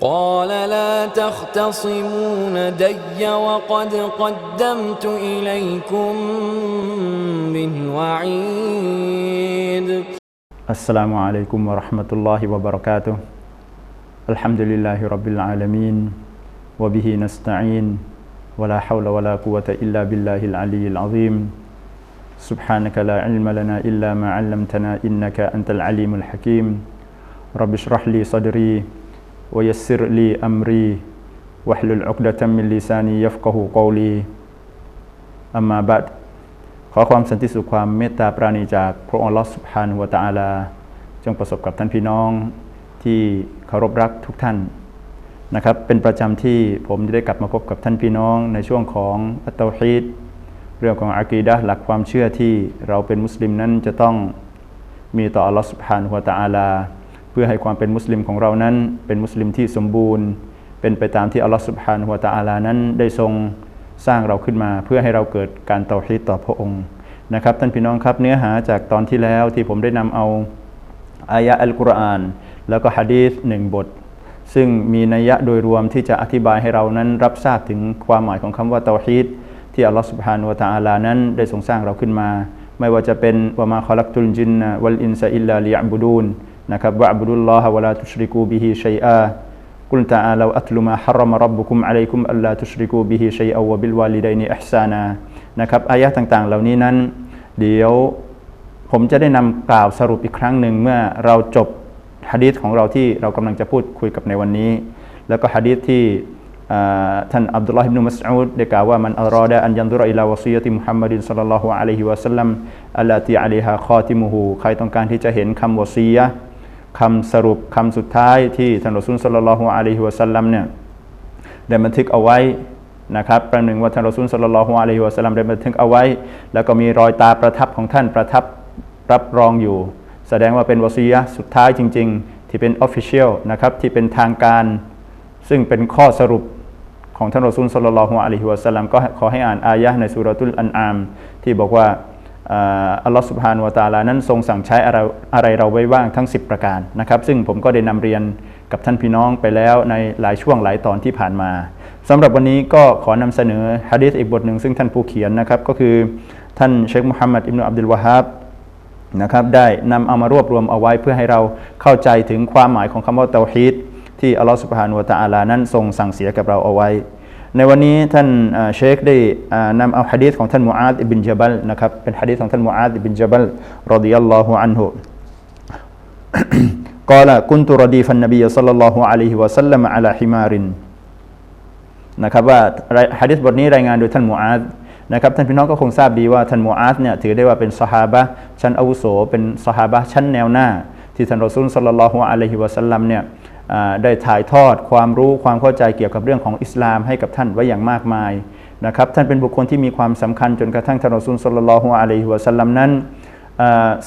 قال لا تختصموا لدي وقد قدمت إليكم بالوعيد السلام عليكم ورحمة الله وبركاته الحمد لله رب العالمين وبه نستعين ولا حول ولا قوة إلا بالله العلي العظيم سبحانك لا علم لنا إلا ما علمتنا إنك أنت العليم الحكيم رب اشرح لي صدري ويسر لي أمري واحلل عقدة من لساني يفقه قولي أما بعد ขอความสันติสุขความเมตตาปราณีจากพระองค์อัลลอฮฺสุบฮานะฮูวะตะอาลา จงประสบกับท่านพี่น้องที่เคารพรักทุกท่านนะครับ เป็นประจำที่ผมจะได้กลับมาพบกับท่านพี่น้องในช่วงของอัตเตาฮีดเรื่องของอากีดะห์หลักความเชื่อที่เราเป็นมุสลิมนั้นจะต้องมีต่ออัลลอฮฺสุบฮานะฮูวะตะอาลา เ พื่อให้ความเป็นมุสลิมของเรานั้น เป็นมุสลิมที่สมบูรณ์ เป็นไปตามที่อัลลอฮฺสุบฮานะฮูวตะอาลานั้นได้ทรงสร้างเราขึ้นมา เพื่อให้เราเกิดการเตาฮีดต่อพระองค์นะครับท่านพี่น้องครับเนื้อหาจากตอนที่แล้วที่ผมได้นำเอาอายะอัลกุรอาน แล้วก็ฮะดีษหนึ่งบท ซึ่งมีนัยยะโดยรวมที่จะอธิบายให้เรานั้นรับทราบถึงความหมายของคำว่าเตาฮีดที่อัลลอฮฺสุบฮานุวตะอาลานั้นได้ทรงสร้างเราขึ้นมา ไม่ว่าจะเป็นวะมาคอลักตุลจินนะวัลอินซาอิลลาลิยะบุดูน นะครับว่าอับดุลลอฮะวะลาตุชริกูบิฮิชัยอากุลตาอาลาอัตลุมาฮารมารับบุคุมอะลัยคุมอัลลาตุชริกูบิฮิชัยอาวะบิลวาลิดัยนีอิฮซานานะครับอายะต่างๆ เหล่านี้นั้น เดี๋ยวผมจะได้นำกล่าวสรุปอีกครั้งหนึ่งเมื่อเราจบฮะดีษของเราที่เรากำลังจะพูดคุยกับในวันนี้ แล้วก็ฮะดีษที่ท่านอับดุลลาฮิบนุมัสอุดได้กล่าวว่ามันอัลรอดะอันยันดุรอิลาวซียติมุฮัมมัดินสัลลัลลอฮุอะลัยฮิวะสัลลัมอัลลาติอะลัฮะคอติมุฮูใครต้องการที่จะเห็นคำวซียะ คำสรุปคำสุดท้ายที่ท่านรอซูลสัลลัลลอฮุอะลัยฮิวะสัลลัมเนี่ยได้บันทึกเอาไว้นะครับประหนึ่งว่าท่านรอซูลสัลลัลลอฮุอะลัยฮิวะสัลลัมได้บันทึกเอาไว้ แล้วก็มีรอยตาประทับของท่านประทับรับรองอยู่ แสดงว่าเป็นวะซียะสุดท้ายจริง ๆ ที่เป็นออฟฟิเชียลนะครับที่เป็นทางการ ซึ่งเป็นข้อสรุปของท่านรอซูลสัลลัลลอฮุอะลัยฮิวะสัลลัมก็ขอให้อ่านอายะในสุรตุลอันอาม ที่บอกว่า อัลลอฮฺสุบฮานวะตาลานั้นทรงสั่งใช้อะไรอะไรเราไว้บ้างทั้ง 10 ประการนะครับ ซึ่งผมก็ได้นำเรียนกับท่านพี่น้องไปแล้วในหลายช่วงหลายตอนที่ผ่านมาสำหรับวันนี้ก็ขอนำเสนอฮะดีษอีกบทหนึ่งซึ่งท่านผู้เขียนนะครับ ก็คือท่านเชคมุฮัมมัดอิบนุอับดุลวะฮับนะครับได้นำเอามารวบรวมเอาไว้เพื่อให้เราเข้าใจถึงความหมายของคำว่าเตาฮีดที่อัลลอฮฺสุบฮานุวะตาลานั้นทรงสั่งเสียกับเราเอาไว้ ในวันนี้ท่านเชคได้นำเอาฮะดีษของท่านมูอาดอิบินจาบัลนะครับเป็นฮะดีษของท่านมูอาดอิบินจาบัลรดิยัลลอฮุอันฮุ قال كنت رديف النبي صلى الله عليه وسلم على حمار นะครับว่าฮะดิษบทนี้รายงานโดยท่านมูอาดนะครับท่านพี่น้องก็คงทราบดีว่าท่านมูอาดเนี่ยถือได้ว่าเป็นสหาบะชั้นอาวุโส เป็นสหาบะชั้นแนวหน้า ที่ท่านรอซูลสัลลัลลอฮุอะลัยฮิวะสัลลัมเนี่ย ได้ถ่ายทอดความรู้ความเข้าใจเกี่ยวกับเรื่องของอิสลามให้กับท่านไว้อย่างมากมายนะครับท่านเป็นบุคคลที่มีความสำคัญจนกระทั่งท่านรอซูลสลลัลลอฮุอะลัยฮิวะสัลลัมนั้น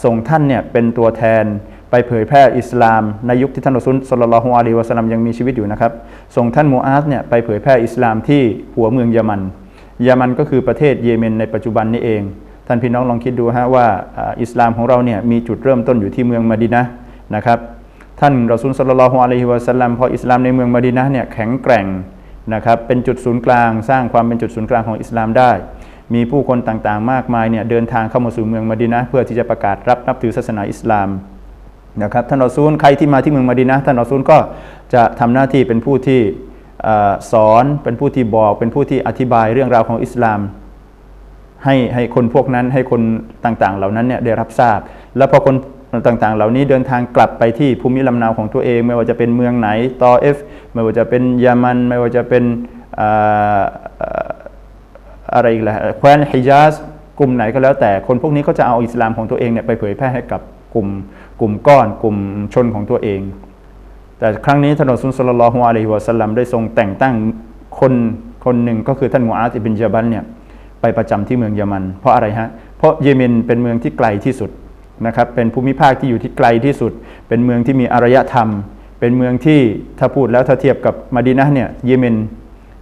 ส่งท่านเนี่ยเป็นตัวแทนไปเผยแพร่อิสลามในยุคที่ท่านรอซูลสลลัลลอฮุอะลัยฮิวะสัลลัมยังมีชีวิตอยู่นะครับส่งท่านมูอาซเนี่ยไปเผยแพร่อิสลามที่หัวเมืองเยมันเยมันก็คือประเทศเยเมนในปัจจุบันนี้เอง ท่านพี่น้องลองคิดดูฮะว่าอิสลามของเราเนี่ยมีจุดเริ่มต้นอยู่ที่เมืองมะดีนะนะครับ ท่านรอซูลสัลลัลลอฮุอะลัยฮิวะสัลลัมพออิสลามในเมืองมดีนะเนี่ยแข็งแกร่งนะครับเป็นจุดศูนย์กลางสร้างความเป็นจุดศูนย์กลางของอิสลามได้ มีผู้คนต่างๆ มากมายเนี่ยเดินทางเข้ามาสู่เมืองมดีนะเพื่อที่จะประกาศรับนับถือศาสนาอิสลามนะครับท่านรอซูลใครที่มาที่เมืองมดีนะท่านรอซูลก็จะทำหน้าที่เป็นผู้ที่สอนเป็นผู้ที่บอก เป็นผู้ที่อธิบายเรื่องราวของอิสลามให้ให้คนพวกนั้นให้คนต่างๆ เหล่านั้นเนี่ยได้รับทราบ แล้วพอคน ต่างๆ เหล่านี้เดินทางกลับไปที่ภูมิลำเนาของตัวเอง ไม่ว่าจะเป็นเมืองไหนตอเอฟไม่ว่าจะเป็นยามัน ไม่ว่าจะเป็นอะไรอีกล่ะแคว้นฮิญาสกลุ่มไหนก็แล้วแต่คนพวกนี้ก็จะเอาอิสลามของตัวเองเนี่ยไปเผยแพร่ให้กับกลุ่มกลุ่มก้อน กลุ่มชนของตัวเอง แต่ครั้งนี้ท่านอัลลอฮฺสุลลลอฮุอะลัยฮิวะสัลลัมได้ทรงแต่งตั้งคนคนหนึ่งก็คือท่านมูอาซอิบินจาบันเนี่ยไปประจำที่เมืองเยามัน เพราะอะไรฮะเพราะเยเมนเป็นเมืองที่ไกลที่สุด นะครับเป็นภูมิภาคที่อยู่ที่ไกลที่สุด เป็นเมืองที่มีอารยธรรม เป็นเมืองที่ถ้าพูดแล้วถ้าเทียบกับมาดีนะเนี่ยเยเมน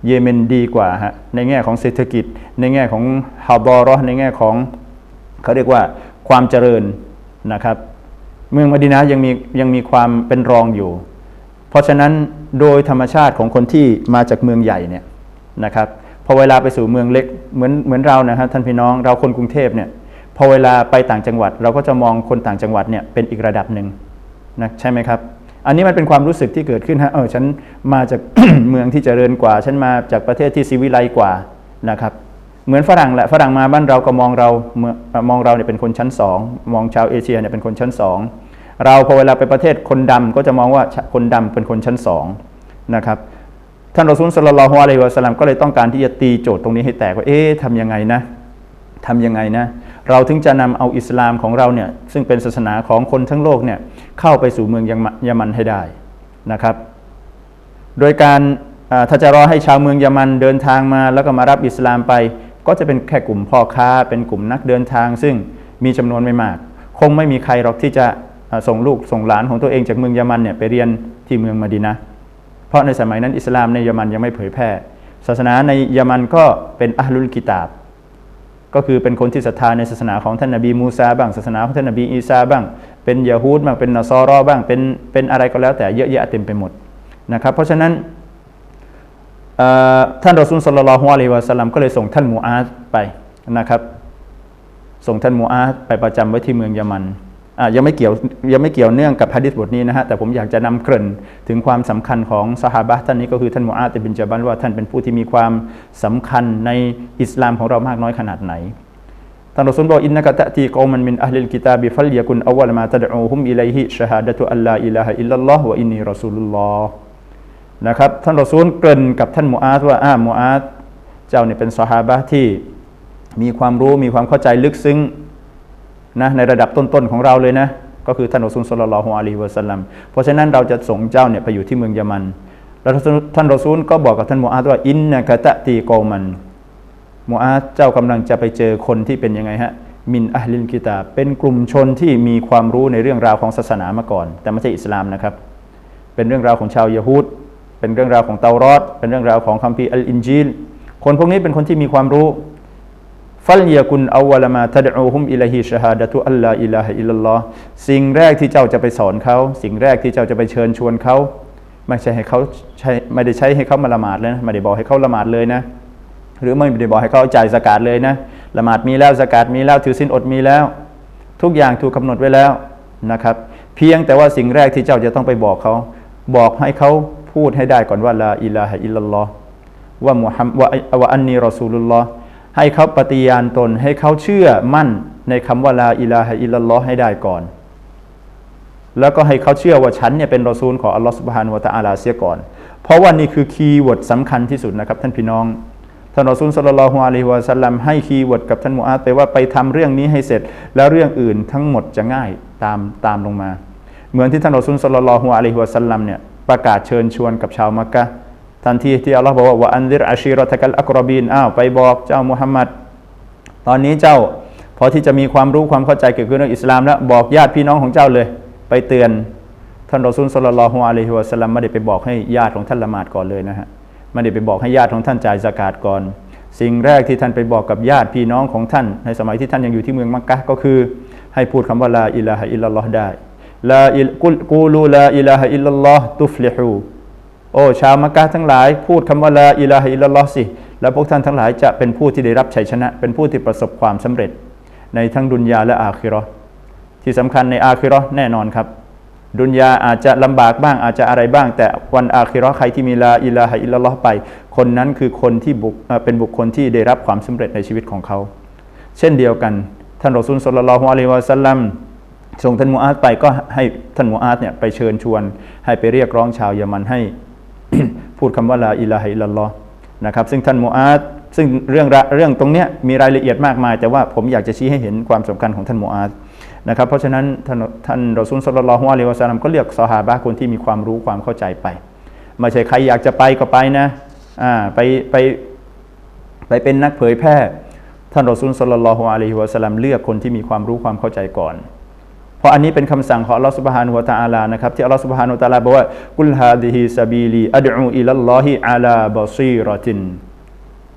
เยเมนดีกว่าฮะในแง่ของเศรษฐกิจ ในแง่ของฮาบอรอในแง่ของเขาเรียกว่าความเจริญนะครับ เมืองมาดีนะยังมียังมีความเป็นรองอยู่ เพราะฉะนั้นโดยธรรมชาติของคนที่มาจากเมืองใหญ่เนี่ยนะครับพอเวลาไปสู่เมืองเล็กเหมือนเหมือนเรานะครับท่านพี่น้องเราคนกรุงเทพเนี่ย พอเวลาไปต่างจังหวัด เราก็จะมองคนต่างจังหวัดเนี่ยเป็นอีกระดับหนึ่งนะใช่ไหมครับ อันนี้มันเป็นความรู้สึกที่เกิดขึ้นฮะเออฉันมาจากเมืองที่เจริญกว่า ฉันมาจากประเทศที่ซีวิไลกว่านะครับ เหมือนฝรั่งแหละฝรั่งมาบ้านเราก็มองเราเมื่องเราเนี่ยเป็นคนชั้นสองมองชาวเอเชียเนี่ยเป็นคนชั้นสองเราพอเวลาไปประเทศคนดำก็จะมองว่าคนดำเป็นคนชั้นสองนะครับท่านรอซูลสลลัลฮุอะลัยวะสลลัมก็เลยต้องการที่จะตีโจทย์ตรงนี้ให้แตกว่าเอ๊ะทำยังไงนะทำยังไงนะ เราถึงจะนำเอาอิสลามของเราเนี่ยซึ่งเป็นศาสนาของคนทั้งโลกเนี่ยเข้าไปสู่เมืองยะมะยะมันให้ได้นะครับ โดยการถ้าจะรอให้ชาวเมืองยะมันเดินทางมาแล้วก็มารับอิสลามไป ก็จะเป็นแค่กลุ่มพ่อค้า เป็นกลุ่มนักเดินทาง ซึ่งมีจำนวนไม่มาก คงไม่มีใครหรอกที่จะส่งลูกส่งหลานของตัวเองจากเมืองยะมันเนี่ยไปเรียนที่เมืองมะดีนะเพราะในสมัยนั้นอิสลามในยะมันยังไม่เผยแพร่ ศาสนาในยะมันก็เป็นอัลลุลกิตาบ ก็คือเป็นคนที่ศรัทธาในศาสนาของท่านนบีมูซาบ้างศาสนาของท่านนบีอีซาบ้าง เป็นยะฮูดบ้างเป็นนอซอรอบ้างเป็นเป็นอะไรก็แล้วแต่เยอะแยะเต็มไปหมดนะครับเพราะฉะนั้นท่านรอซูลสลลัลอฮุอะลัยวะสัลลัมก็เลยส่งท่านมูอาซไปนะครับ ส่งท่านมูอาซไปประจำไว้ที่เมืองยามัน ยังไม่เกี่ยวยังไม่เกี่ยวเนื่องกับฮะดิษบทนี้นะฮะแต่ผมอยากจะนำเกริ่นถึงความสำคัญของสหาบะท่านนี้ก็คือท่านมูอาซบินจาบันว่าท่านเป็นผู้ที่มีความสำคัญในอิสลามของเรามากน้อยขนาดไหนท่านรอซูลบอกอินนักะตะตีกอมันมินอัลลิลกิตาบิฟัลยกุนอวัลมาตะดอูฮุมอิลัยฮิชฮาดะตุอัลลาอิลาฮะอิลลัลลอฮ์วะอินนีรอซูลุลลอฮ์นะครับท่านรอซูลเกริ่นกับท่านมูอาซว่าอ้ามูอาซเจ้าเนี่ยเป็นซอฮาบะที่มีความรู้มีความเข้าใจลึกซึ้ง นะในระดับต้นๆของเราเลยนะก็คือท่านรอซูลศ็อลลัลลอฮุอะลัยฮิวะสัลลัมเพราะฉะนั้นเราจะส่งเจ้าเนี่ยไปอยู่ที่เมืองยะมัน แล้วท่านรอซูลก็บอกกับท่านมูอาซว่าอินนักะตะตีโกมันมูอาซเจ้ากำลังจะไปเจอคนที่เป็นยังไงฮะมินอัลลินกิตาเป็นกลุ่มชนที่มีความรู้ในเรื่องราวของศาสนามาก่อน แต่ไม่ใช่อิสลามนะครับ เป็นเรื่องราวของชาวยะฮูดเป็นเรื่องราวของเตารอดเป็นเรื่องราวของคัมภีร์อัลอินจีลคนพวกนี้เป็นคนที่มีความรู้ ฟัลยากุนอาวลมาทัดอูฮุมอิลฮิชฮาดะตุอัลลาอิลาฮอิลลัลอฮ์สิ่งแรกที่เจ้าจะไปสอนเขา สิ่งแรกที่เจ้าจะไปเชิญชวนเขา ไม่ใช่ให้เขาใช้ไม่ได้ใช้ให้เขามาละหมาดเลยนะไม่ได้บอกให้เขาละหมาดเลยนะ หรือไม่ได้บอกให้เขาจ่ายสกาดเลยนะละหมาดมีแล้วสกาดมีแล้วถือสินอดมีแล้ว ทุกอย่างถูกกำหนดไว้แล้วนะครับ เพียงแต่ว่าสิ่งแรกที่เจ้าจะต้องไปบอกเขา บอกให้เขาพูดให้ได้ก่อนว่าลาอิลาฮอิลลัลอฮ์ว่ามุฮัมว่าว่าอันนีรอซูลุลลอฮ์ ให้เขาปฏิญาณตน ให้เขาเชื่อมั่นในคำว่าลาอิลาฮะอิลลัลลอฮ์ให้ได้ก่อน แล้วก็ให้เขาเชื่อว่าฉันเนี่ยเป็นรอซูลของอัลลอฮ์สุบฮานุวะตะอาลาเสียก่อน เพราะว่านี่คือคีย์เวิร์ดสำคัญที่สุดนะครับท่านพี่น้องท่านรอซูลสลลัลฮุอะลัยฮิวะสัลลัมให้คีย์เวิร์ดกับท่านมูอาซไปว่าไปทำเรื่องนี้ให้เสร็จ แล้วเรื่องอื่นทั้งหมดจะง่ายตามตามลงมา เหมือนที่ท่านรอซูลสลลัลฮุอะลัยฮิวะสัลลัมเนี่ยประกาศเชิญชวนกับชาวมักกะ ทันทีที่อัลลอฮ์บอกว่าอันดิรอาชีรอตะกัลอักรอบีนอ้าวไปบอกเจ้ามุฮัมมัดตอนนี้เจ้าพอที่จะมีความรู้ความเข้าใจเกี่ยวกับเรื่องอิสลามแล้วบอกญาติพี่น้องของเจ้าเลย ไปเตือนท่านรอซูลสลลัลฮุอะลัยฮิวะสัลลัมไม่ได้ไปบอกให้ญาติของท่านละหมาดก่อนเลยนะฮะไม่ได้ไปบอกให้ญาติของท่านจ่ายสกาดก่อน สิ่งแรกที่ท่านไปบอกกับญาติพี่น้องของท่าน ในสมัยที่ท่านยังอยู่ที่เมืองมักกะก็คือ ให้พูดคำว่าลาอิลาฮะอิลลัลลอฮ์ได้ลาอิลกุลกูลูลาอิลาฮะอิลลัลลอฮ์ตุฟลิฮู อ้ชาวมักกะทั้งหลายพูดคำว่าลาอิลาฮะอิลลอสิ แล้วพวกท่านทั้งหลายจะเป็นผู้ที่ได้รับชัยชนะ เป็นผู้ที่ประสบความสำเร็จ ในทั้งดุนยาและอาคิราะห์ที่สำคัญในอาคิราะห์แน่นอนครับ ดุนยาอาจจะลำบากบ้างอาจจะอะไรบ้าง แต่วันอาคิราะห์ใครที่มีลาอิลาฮะอิลลอฮ์ไป คนนั้นคือคนที่บุกเป็นบุคคลที่ได้รับความสำเร็จในชีวิตของเขา เช่นเดียวกันท่านรอซูลสุลลัลลอฮุอะลัยวะสัลลัมส่งท่านมูอาซไปก็ให้ท่านมูอาซเนี่ยไปเชิญชวน ให้ไปเรียกร้องชาวเยมันให้ พูดคำว่าลาอิลาฮะอิลลอฮ์นะครับซึ่งท่านมูอาซซึ่งเรื่องเรื่องตรงเนี้ยมีรายละเอียดมากมาย แต่ว่าผมอยากจะชี้ให้เห็นความสำคัญของท่านมูอาซนะครับเพราะฉะนั้นท่านท่านรอซูลสลลัลลอฮุอะลัยวะสัลลัมก็เรียกซอฮาบะคนที่มีความรู้ความเข้าใจไปไม่ใช่ใครอยากจะไปก็ไปนะอ่าไปไปไปเป็นนักเผยแพร่ท่านรอซูลสลลัลลอฮุอะลัยวะสัลลัมเลือกคนที่มีความรู้ความเข้าใจก่อน เพราะอันนี้เป็นคำสั่งของอัลลอฮฺสุบฮานุวะตะอาลานะครับที่อัลลอฮฺสุบฮานุวะตะอาลาบอกว่ากุลฮาดิฮิซาบีลีอัดอูอิลลอฮิอาลาบอซีรอติน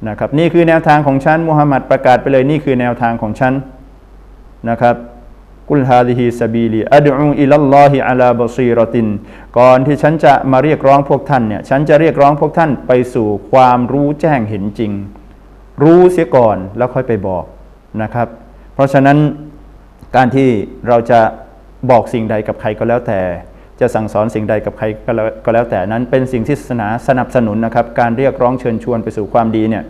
นะครับนี่คือแนวทางของฉันมุฮัมมัดประกาศไปเลยนี่คือแนวทางของฉันนะครับกุลฮาดิฮิสบีลีอัดอูอิลลอฮิอะลาบซีรอตินก่อนที่ฉันจะมาเรียกร้องพวกท่านเนี่ยฉันจะเรียกร้องพวกท่านไปสู่ความรู้แจ้งเห็นจริง รู้เสียก่อนแล้วค่อยไปบอกนะครับ เพราะฉะนั้น การที่เราจะบอกสิ่งใดกับใครก็แล้วแต่ จะสั่งสอนสิ่งใดกับใครก็แล้วแต่นั้น เป็นสิ่งที่ศาสนาสนับสนุนนะครับ การเรียกร้องเชิญชวนไปสู่ความดีเนี่ย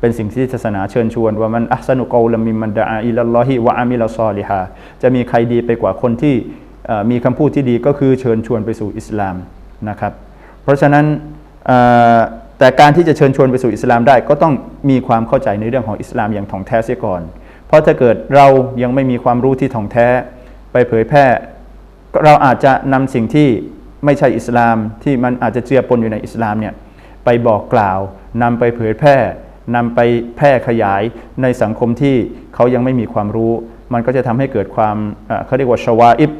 เป็นสิ่งที่ศาสนาเชิญชวน ว่ามันอัสนุกอลมิมันดาอิลลอฮิวะอามิลซอลิฮาจะมีใครดีไปกว่าคนที่มีคำพูดที่ดีก็คือเชิญชวนไปสู่อิสลามนะครับ เพราะฉะนั้นแต่การที่จะเชิญชวนไปสู่อิสลามได้ก็ต้องมีความเข้าใจในเรื่องของอิสลามอย่างถ่องแท้เสียก่อน ราะถ้าเกิดเรายังไม่มีความรู้ที่ถ่องแท้ ไปเผยแพร่ เราอาจจะนำสิ่งที่ไม่ใช่อิสลามที่มันอาจจะเจือปนอยู่ในอิสลามเนี่ยไปบอกกล่าวนำไปเผยแพร่นำไปแพร่ขยายในสังคมที่เขายังไม่มีความรู้ มันก็จะทำให้เกิดความเขาเรียกว่าชวาอิบ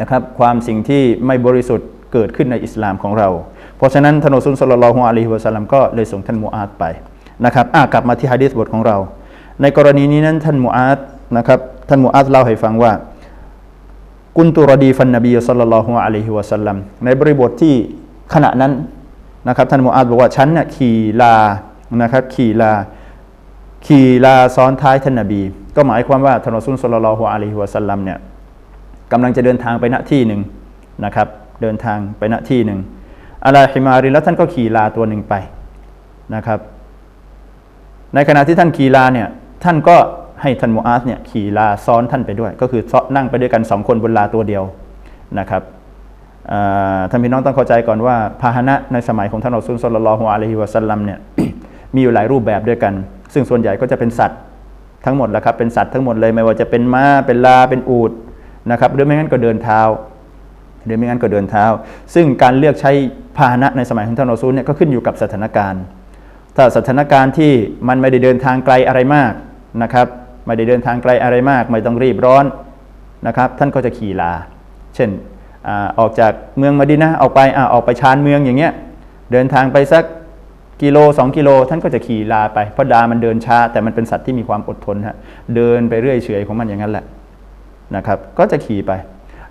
นะครับความสิ่งที่ไม่บริสุทธิ์เกิดขึ้นในอิสลามของเรา เพราะฉะนั้นท่านอัสุลสลลัลลอฮุอะลัยฮิวะสัลลัมก็เลยส่งท่านมูอาดไปนะครับกลับมาที่ฮะดีษบทของเรา ในกรณีนี้นั้นท่านมูอาดนะครับท่านมูอาดเล่าให้ฟังว่า กุนตุรดีฟันนบีสัลลัลลอฮุอะลัยฮิวะสัลลัมในบริบทที่ขณะนั้นนะครับท่านมูอาดบอกว่าฉันน่ะขี่ลานะครับขี่ลาขี่ลาซ้อนท้ายท่านนบี ก็หมายความว่าท่านรอซูลสัลลัลลอฮุอะลัยฮิวะสัลลัมเนี่ยกำลังจะเดินทางไปณที่หนึ่งนะครับเดินทางไปณที่หนึ่งอะลาฮิมาริแล้วท่านก็ขี่ลาตัวหนึ่งไปนะครับในขณะที่ท่านขี่ลาเนี่ย ท่านก็ให้ท่านมูอาสเนี่ยขี่ลาซ้อนท่านไปด้วย ก็คือนั่งไปด้วยกันสองคนบนลาตัวเดียวนะครับท่านพี่น้องต้องเข้าใจก่อนว่าพาหนะในสมัยของท่านอัลซุลสลลัลลอฮุอะลัยฮิวะสัลลัมเนี่ยมีอยู่หลายรูปแบบด้วยกัน ซึ่งส่วนใหญ่ก็จะเป็นสัตว์ทั้งหมดแหละครับเป็นสัตว์ทั้งหมดเลยไม่ว่าจะเป็นม้าเป็นลาเป็นอูฐนะครับหรือไม่งั้นก็เดินเท้าหรือไม่งั้นก็เดินเท้า ซึ่งการเลือกใช้พาหนะในสมัยของท่านอัลซุลเนี่ยก็ขึ้นอยู่กับสถานการณ์ ถ้าสถานการณ์ที่มันไม่ได้เดินทางไกลอะไรมาก นะครับไม่ได้เดินทางไกลอะไรมาก ไม่ต้องรีบร้อนนะครับ ท่านก็จะขี่ลา เช่นอออกจากเมืองมาดีนะออกไปอออกไปชานเมืองอย่างเงี้ยเดินทางไปสักกิโล 2 กิโล ท่านก็จะขี่ลาไปเพราะดามันเดินช้า แต่มันเป็นสัตว์ที่มีความอดทนฮะเดินไปเรื่อยเฉยของมันอย่างนั้นแหละนะครับ ก็จะขี่ไป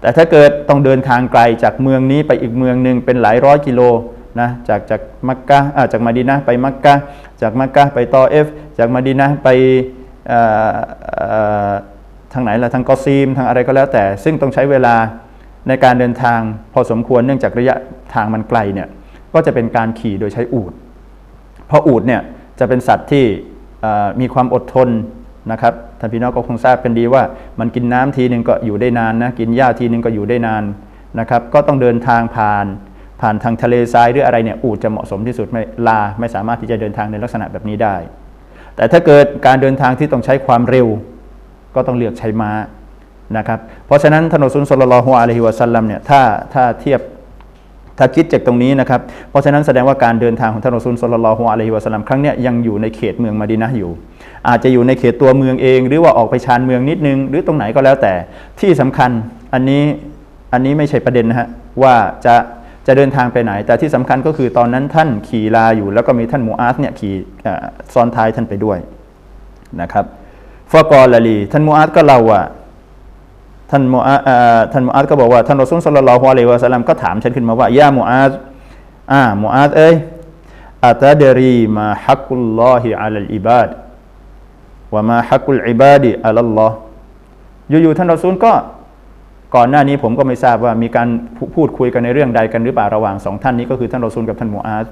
แต่ถ้าเกิดต้องเดินทางไกลจากเมืองนี้ไปอีกเมืองหนึ่งเป็นหลายร้อยกิโลนะจากจากมักกะจากมาดีนะไปมักกะจากมักกะไปตอเอฟจากมาดีนะไป ทางไหนล่ะทางกอซีมทางอะไรก็แล้วแต่ ซึ่งต้องใช้เวลาในการเดินทางพอสมควรเนื่องจากระยะทางมันไกลเนี่ยก็จะเป็นการขี่โดยใช้อูฐเพราะอูฐเนี่ยจะเป็นสัตว์ที่มีความอดทนนะครับท่านพี่น้องก็คงทราบกันดีว่า มันกินน้ำทีหนึ่งก็อยู่ได้นานนะกินหญ้าทีหนึ่งก็อยู่ได้นานนะครับ ก็ต้องเดินทางผ่าน ผ่านทางทะเลทรายหรืออะไรเนี่ยอูฐจะเหมาะสมที่สุดไม่ลาไม่สามารถที่จะเดินทางในลักษณะแบบนี้ได้ แต่ถ้าเกิดการเดินทางที่ต้องใช้ความเร็ว ก็ต้องเลือกใช้ม้านะครับ เพราะฉะนั้นท่านอัสซุลสลลัลลอฮุอะลัยฮิวะสัลลัมเนี่ยถ้าถ้าเทียบถ้าคิดจากตรงนี้นะครับ เพราะฉะนั้นแสดงว่าการเดินทางของท่านรอซูลสลลัลลอฮุอะลัยฮิวะสัลลัมครั้งเนี้ยยังอยู่ในเขตเมืองมะดีนะอยู่ อาจจะอยู่ในเขตตัวเมืองเอง หรือว่าออกไปชานเมืองนิดนึง หรือตรงไหนก็แล้วแต่ที่สำคัญอันนี้อันนี้ไม่ใช่ประเด็นนะฮะว่าจะ จะเดินทางไปไหน แต่ที่สำคัญก็คือตอนนั้นท่านขี่ลาอยู่ แล้วก็มีท่านมูอาสเนี่ยขี่ซ้อนท้ายท่านไปด้วยนะครับฟากอลลี ท่านมูอาสก็เล่าว่าท่านมูอาท่านมูอาซก็บอกว่าท่านรอซูลสัลลัลลอฮุอะลัยฮิวะสัลลัมก็ถามฉันขึ้นมาว่าย่ามูอาซอ่ามูอาซเอ้ยอัตดรีมาฮักุลลอฮิอะลัลอิบาดวะมาฮักุลอิบาดีอัลลอฮ์อยู่ๆท่านรอซูลก็ ก่อนหน้านี้ผมก็ไม่ทราบว่ามีการพูดคุยกันในเรื่องใดกันหรือเปล่าระหว่างสองท่านนี้ก็คือท่านรอซูลกับท่านมูอาซ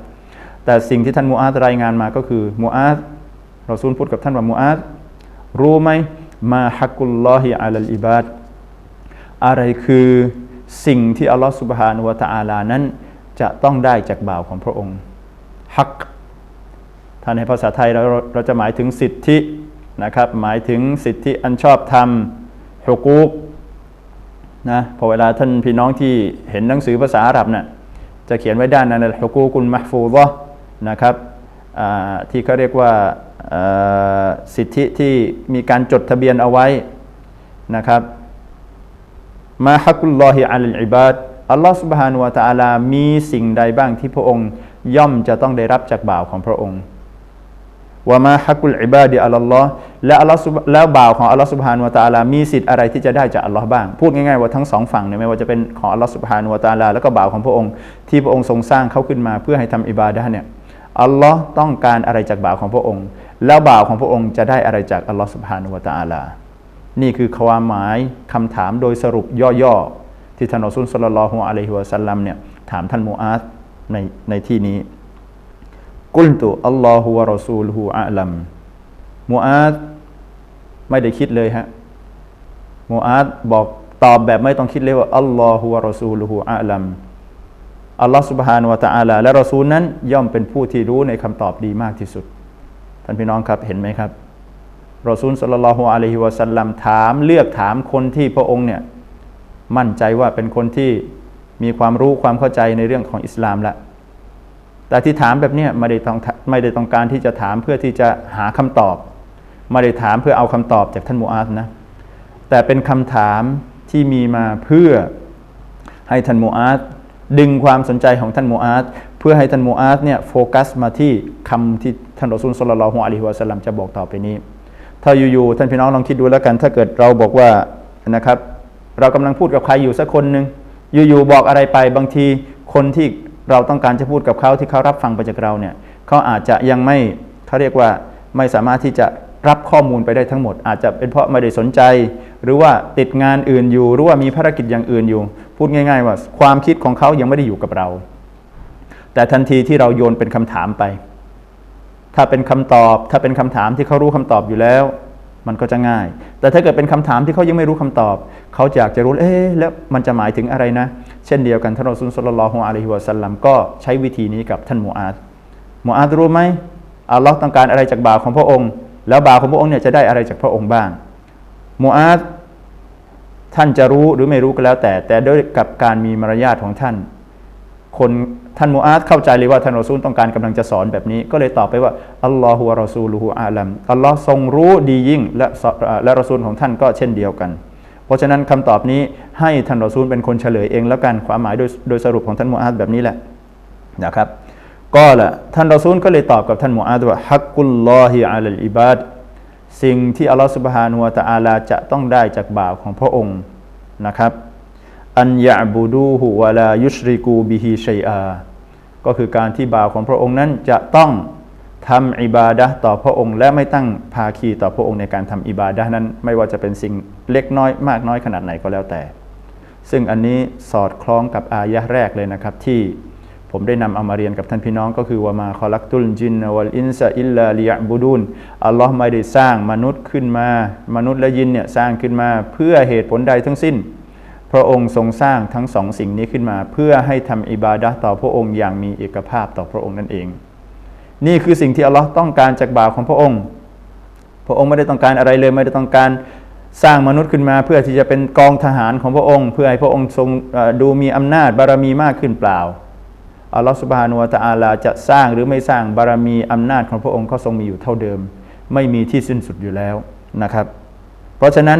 แต่สิ่งที่ท่านมูอาซรายงานมาก็คือมูอาซรอซูลพูดกับท่านว่ามูอาซรู้ไหมมาฮักุลลอฮิอะลัลอิบาดอะไรคือสิ่งที่อัลลอฮฺสุบฮานุวะตะอาลานั้น จะต้องได้จากบ่าวของพระองค์ฮักถ้าในภาษาไทยเราเราจะหมายถึงสิทธินะครับหมายถึงสิทธิอันชอบธรรมฮุกุก นะพอเวลาท่านพี่น้องที่เห็นหนังสือภาษาอาหรับนะ่ยจะเขียนไว้ด้านนั้นฮกูกุลมาฟูดะนะครับที่เขาเรียกว่าสิทธิที่มีการจดทะเบียนเอาไว้นะครับมาฮักุลลอฮิอัลอิบาดอัลลอฮฺสุบฮานุวะตะอาลามีสิ่งใดบ้างที่พระองค์ย่อมจะต้องได้รับจากบ่าวของพระองค์ ว่ามาฮักุลอิบาดีอัลลอฮ์และอัลลอฮ์ซุบแล้วบ่าวของอัลลอฮ์สุบฮานุวะตะอาลา มีสิทธิ์อะไรที่จะได้จากอัลลอฮ์บ้าง พูดง่ายๆว่าทั้งสองฝั่งเนี่ยไม่ว่าจะเป็นของอัลลอฮ์สุบฮานุวะตะอาลา แล้วก็บ่าวของพระองค์ ที่พระองค์ทรงสร้างเขาขึ้นมาเพื่อให้ทำอิบาดะเนี่ยอัลลอฮ์ต้องการอะไรจากบ่าวของพระองค์ แล้วบ่าวของพระองค์จะได้อะไรจากอัลลอฮ์สุบฮานุวะตะอาลา นี่คือความหมายคำถามโดยสรุปย่อๆที่ท่านอัสซุลสลลัลลอฮุอะลัยฮิวะสัลลัมเนี่ยถามท่านมูอาซในในที่นี้ กุลตุอัลลอฮุวะรอซูลฮูอาลัมมูอาดไม่ได้คิดเลยฮะมูอาดบอกตอบแบบไม่ต้องคิดเลยว่าอัลลอฮุวะรอซูลฮูอาลัมอัลลอฮ์สุบฮานวะตะอาลาและรอซูลนั้นย่อมเป็นผู้ที่รู้ในคำตอบดีมากที่สุด ท่านพี่น้องครับเห็นไหมครับรอซูลสลลัลฮุอะลัยฮิวะสัลลัมถามเลือกถามคนที่พระองค์เนี่ยมั่นใจว่าเป็นคนที่มีความรู้ความเข้าใจในเรื่องของอิสลามละ แต่ที่ถามแบบนี้ไม่ได้ต้องไม่ได้ต้องการที่จะถามเพื่อที่จะหาคำตอบ ไม่ได้ถามเพื่อเอาคำตอบจากท่านมูอาซนะ แต่เป็นคำถามที่มีมาเพื่อให้ท่านมูอาซดึงความสนใจของท่านมูอาซเพื่อให้ท่านมูอาซเนี่ยโฟกัสมาที่คำที่ท่านรอซูลสุลลัลลอฮุอะลัยฮิวะสัลลัมจะบอกต่อไปนี้ ถ้าอยู่ๆท่านพี่น้องลองคิดดูแล้วกัน ถ้าเกิดเราบอกว่านะครับ เรากำลังพูดกับใครอยู่สักคนหนึ่งอยู่ๆบอกอะไรไปบางทีคนที่ เราต้องการจะพูดกับเขาที่เขารับฟังไปจากเราเนี่ยเขาอาจจะยังไม่เขาเรียกว่าไม่สามารถที่จะรับข้อมูลไปได้ทั้งหมด อาจจะเป็นเพราะไม่ได้สนใจ หรือว่าติดงานอื่นอยู่ หรือว่ามีภารกิจอย่างอื่นอยู่ พูดง่าย ๆ ว่าความคิดของเขายังไม่ได้อยู่กับเรา แต่ทันทีที่เราโยนเป็นคำถามไป ถ้าเป็นคำตอบ ถ้าเป็นคำถามที่เขารู้คำตอบอยู่แล้ว มันก็จะง่าย แต่ถ้าเกิดเป็นคำถามที่เขายังไม่รู้คำตอบ เขาอยากจะรู้เอ๊ะแล้วมันจะหมายถึงอะไรนะ เช่นเดียวกันท่านรอซูลสุลลัลอฮุอะลัยฮิวะสัลลัมก็ใช้วิธีนี้กับท่านมูอาดมูอาดรู้ไหมอัลลอฮ์ต้องการอะไรจากบ่าวของพระองค์ แล้วบ่าวของพระองค์เนี่ยจะได้อะไรจากพระองค์บ้างมูอาดท่านจะรู้หรือไม่รู้ก็แล้วแต่ แต่ด้วยกับการมีมารยาทของท่าน คนท่านมูอาซเข้าใจเลยว่าท่านรอซูลต้องการกำลังจะสอนแบบนี้ ก็เลยตอบไปว่าอัลลอฮฺวะรอซูลูฮูอาลัมอัลลอฮ์ทรงรู้ดียิ่งและและรอซูลของท่านก็เช่นเดียวกัน ราะฉะนั้นคำตอบนี้ให้ท่านรอซูลเป็นคนเฉลยเองแล้วกันความหมายโดยโดยสรุปของท่านมูอาซแบบนี้แหละนะครับก็ละท่านรอซูลก็เลยตอบกับท่านมูอาซว่าฮักกุลลอฮิอัลลอิบาดสิ่งที่อัลลอฮฺสุบฮานุวะตะอาลาจะต้องได้จากบ่าวของพระองค์นะครับอันยะบูดูฮุวะลายุชริกูบิฮิชัยอาก็คือการที่บ่าวของพระองค์นั้นจะต้อง ทำอิบาดะต่อพระองค์ และไม่ตั้งภาคีต่อพระองค์ในการทำอิบาดะนั้น ไม่ว่าจะเป็นสิ่งเล็กน้อยมากน้อยขนาดไหนก็แล้วแต่ ซึ่งอันนี้สอดคล้องกับอายะแรกเลยนะครับที่ผมได้นำเอามาเรียนกับท่านพี่น้องก็คือว่ามาคอลักตุลจินวัลอินซาอิลลาลิยบูดุนอัลลอฮ์ไม่ได้สร้างมนุษย์ขึ้นมา มนุษย์และยินเนี่ยสร้างขึ้นมาเพื่อเหตุผลใดทั้งสิ้น พระองค์ทรงสร้างทั้งสองสิ่งนี้ขึ้นมา เพื่อให้ทำอิบาดะต่อพระองค์อย่างมีเอกภาพต่อพระองค์นั่นเอง นี่คือสิ่งที่อัลลอฮ์ต้องการจากบ่าวของพระองค์ พระองค์ไม่ได้ต้องการอะไรเลยไม่ได้ต้องการสร้างมนุษย์ขึ้นมา เพื่อที่จะเป็นกองทหารของพระองค์ เพื่อให้พระองค์ทรงดูมีอำนาจบารมีมากขึ้นเปล่าอัลลอฮฺสุบฮานุวะตะอาลาจะสร้างหรือไม่สร้างบารมีอำนาจของพระองค์ก็ทรงมีอยู่เท่าเดิม ไม่มีที่สิ้นสุดอยู่แล้วนะครับ เพราะฉะนั้น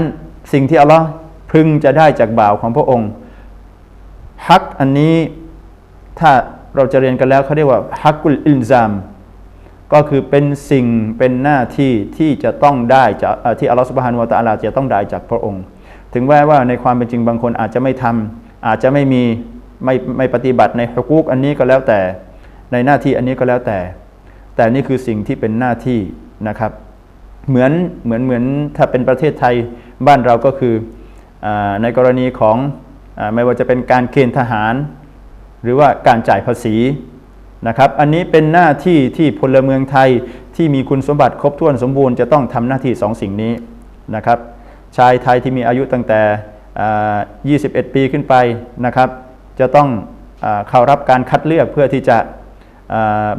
สิ่งที่อัลลอฮ์พึงจะได้จากบ่าวของพระองค์ฮักอันนี้ถ้าเราจะเรียนกันแล้วเขาเรียกว่าฮักกุลอินซาม ก็คือเป็นสิ่งเป็นหน้าที่ที่จะต้องได้จากที่อัลลอฮฺสุบฮานุวะตะอาลาจะต้องได้จากพระองค์ ถึงแม้ว่าในความเป็นจริงบางคนอาจจะไม่ทำอาจจะไม่มีไม่ไม่ปฏิบัติในฮุกุกอันนี้ก็แล้วแต่ในหน้าที่อันนี้ก็แล้วแต่ แต่นี่คือสิ่งที่เป็นหน้าที่นะครับ เหมือนเหมือนเหมือนถ้าเป็นประเทศไทยบ้านเราก็คืออในกรณีของอไม่ว่าจะเป็นการเกณฑ์ทหาร หรือว่าการจ่ายภาษี นะครับ อันนี้เป็นหน้าที่ที่พลเมืองไทยที่มีคุณสมบัติครบถ้วนสมบูรณ์จะต้องทำหน้าที่สองสิ่งนี้นะครับ ชายไทยที่มีอายุตั้งแต่ 21 ปีขึ้นไปนะครับ จะต้องเข้ารับการคัดเลือกเพื่อที่จะ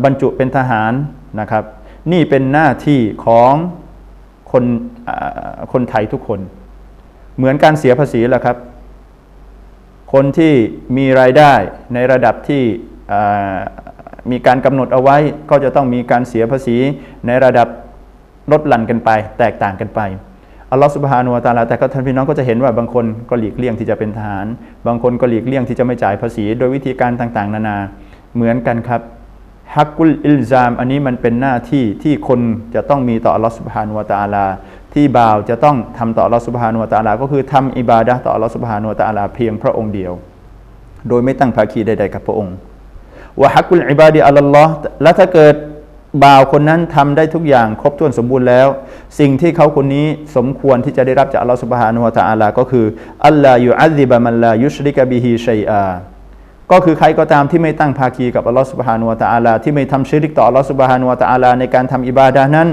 บรรจุเป็นทหารนะครับ นี่เป็นหน้าที่ของคนคนไทยทุกคน เหมือนการเสียภาษีแหละครับ คนที่มีรายได้ในระดับที่ มีการกำหนดเอาไว้ก็จะต้องมีการเสียภาษีในระดับลดหลั่นกันไป แตกต่างกันไปอัลลอฮฺสุบฮานุวาตาลาแต่ก็ท่านพี่น้องก็จะเห็นว่าบางคนก็หลีกเลี่ยงที่จะเป็นทหาร บางคนก็หลีกเลี่ยงที่จะไม่จ่ายภาษี โดยวิธีการต่างๆ นานาเหมือนกันครับฮักกุลอิลซาม อันนี้มันเป็นหน้าที่ที่คนจะต้องมีต่ออัลลอฮฺสุบฮานุวะตาลา ที่บ่าวจะต้องทำต่ออัลลอฮฺสุบฮานุวะตาลา ก็คือทำอิบาดะต่ออัลลอฮฺสุบฮานุวะตาลาเพียงพระองค์เดียว โดยไม่ตั้งภาคีใดๆกับพระองค์ วะฮักุลอิบาดีอัลลอฮ์และถ้าเกิดบ่าวคนนั้นทำได้ทุกอย่างครบถ้วนสมบูรณ์แล้ว สิ่งที่เขาคนนี้สมควรที่จะได้รับจากอัลลอฮฺสุบฮานุวะตะอาลาก็คืออัลลอฮฺยูอัลลิบะมันลายุชริกะบิฮิชัยอาก็คือใครก็ตามที่ไม่ตั้งภาคีกับอัลลอฮฺสุบฮานุวะตะอาลาที่ไม่ทำชิริกต่ออัลลอฮฺสุบฮานุวะตะอาลาในการทำอิบาดะห์นั้น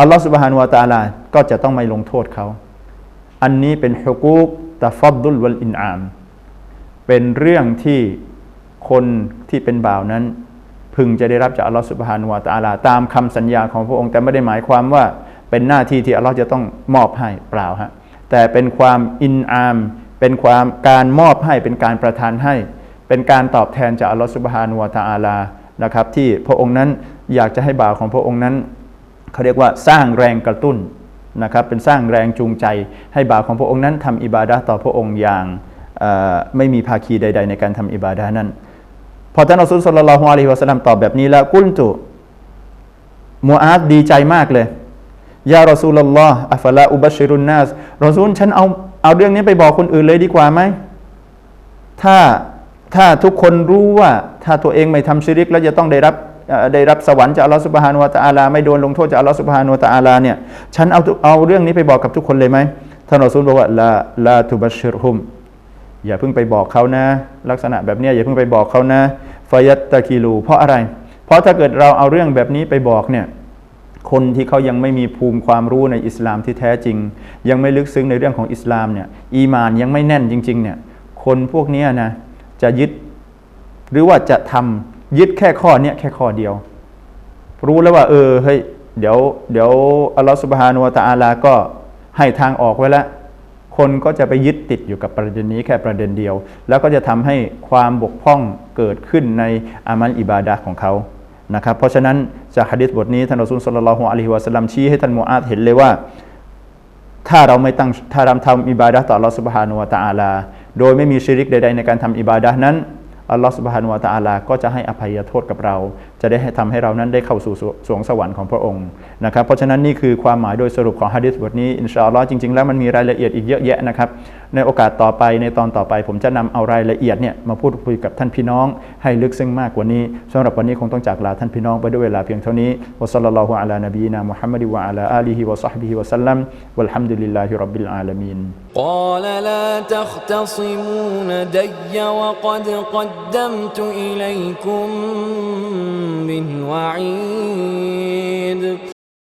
อัลลอฮฺสุบฮานุวะตะอาลาก็จะต้องไม่ลงโทษเขา อันนี้เป็นฮุกูกตะฟัดดุลวัลอินอาม เป็นเรื่องที่ คนที่เป็นบ่าวนั้น พึงจะได้รับจากอัลลอฮฺสุบฮานุวะตอาลา ตามคำสัญญาของพระองค์แต่ไม่ได้หมายความว่าเป็นหน้าที่ที่อัลลอฮฺจะต้องมอบให้เปล่าฮะแต่เป็นความอินอาม เป็นความการมอบให้เป็นการประทานให้ เป็นการตอบแทนจากอัลลอฮฺสุบฮานุวะตอาลานะครับที่พระองค์นั้นอยากจะให้บ่าวของพระองค์นั้นเขาเรียกว่าสร้างแรงกระตุ้นนะครับเป็นสร้างแรงจูงใจให้บ่าวของพระองค์นั้นทำอิบาดะต่อพระองค์อย่างไม่มีภาคีใด ๆ ในการทำอิบาดะนั้น พอท่านอัลลอฮฺสุลลัลลอฮุอะลัยฮิวะสัลลัมตอบแบบนี้แล้วกุลตุมูอาดดีใจมากเลยยารอซูลลลอฮ์อัฟลาอุบัชชิรุนนัสรอซูลฉันเอาเอาเรื่องนี้ไปบอกคนอื่นเลยดีกว่าไหมถ้าถ้าทุกคนรู้ว่าถ้าตัวเองไม่ทำชิริก แล้วจะต้องได้รับได้รับสวรรค์จากอัลลอฮฺสุบฮานุวะตะอาลาไม่โดนลงโทษจากอัลลอฮฺสุบฮานุวะตะอาลาเนี่ยฉันเอาเอาเรื่องนี้ไปบอกกับทุกคนเลยไหมท่านรอซูลบอกว่าลาลาตุบัชชิรุมอย่าเพิ่งไปบอกเขานะ ลักษณะแบบนี้อย่าเพิ่งไปบอกเขานะ ฟยัตตะกีลู เพราะอะไร เพราะถ้าเกิดเราเอาเรื่องแบบนี้ไปบอกเนี่ยคนที่เขายังไม่มีภูมิความรู้ในอิสลามที่แท้จริง ยังไม่ลึกซึ้งในเรื่องของอิสลามเนี่ยอีมานยังไม่แน่นจริงๆเนี่ยคนพวกนี้นะจะยึดหรือว่าจะทำยึดแค่ข้อเนี้ยแค่ข้อเดียว รู้แล้วว่า เออเฮ้ยเดี๋ยวเดี๋ยวอัลลอฮฺสุบฮานุวะตะอาลาก็ให้ทางออกไว้แล้ว คนก็จะไปยึดติดอยู่กับประเด็นนี้แค่ประเด็นเดียว แล้วก็จะทำให้ความบกพร่องเกิดขึ้นในอามัลอิบาดะของเขานะครับเพราะฉะนั้นจากฮะดิษบทนี้ท่านรอซูลสัลลัลฮุอะลัยฮิวะสัลลัมชี้ให้ท่านมูอาดเห็นเลยว่า ถ้าเราไม่ตั้งถ้าเราทำอิบาดะต่ออัลอสุบฮานุวะตะอาลา โดยไม่มีชิริกใด ๆ ในการทำอิบาดะห์นั้น อัลลอฮฺสุบฮานุวาตะอาลา ก็จะให้อภัยโทษกับเรา จะได้ให้ทำให้เรานั้นได้เข้าสู่สวงสวรรค์ของพระองค์นะครับเพราะฉะนั้นนี่คือความหมายโดยสรุปของฮะดิษบทนี้อินชาอัลลอฮ์จริงๆแล้วมันมีรายละเอียดอีกเยอะแยะนะครับ ในโอกาสต่อไปในตอนต่อไป ผมจะนำเอารายละเอียดเนี่ยมาพูดคุยกับท่านพี่น้อง ให้ลึกซึ้งมากกว่านี้สำหรับวันนี้คงต้องจากลาท่านพี่น้องไปด้วยเวลาเพียงเท่านี้วะซัลลัลลอฮุอะลานบีนามุฮัมมัดวะอะลาอาลีฮิวะซอฮบิฮิวะสัลลัมวัลฮัมดุลิลลาฮิร็อบบิลอาลามีน قال لا تختصموا لدي وقد قدمت إليكم بالوعيد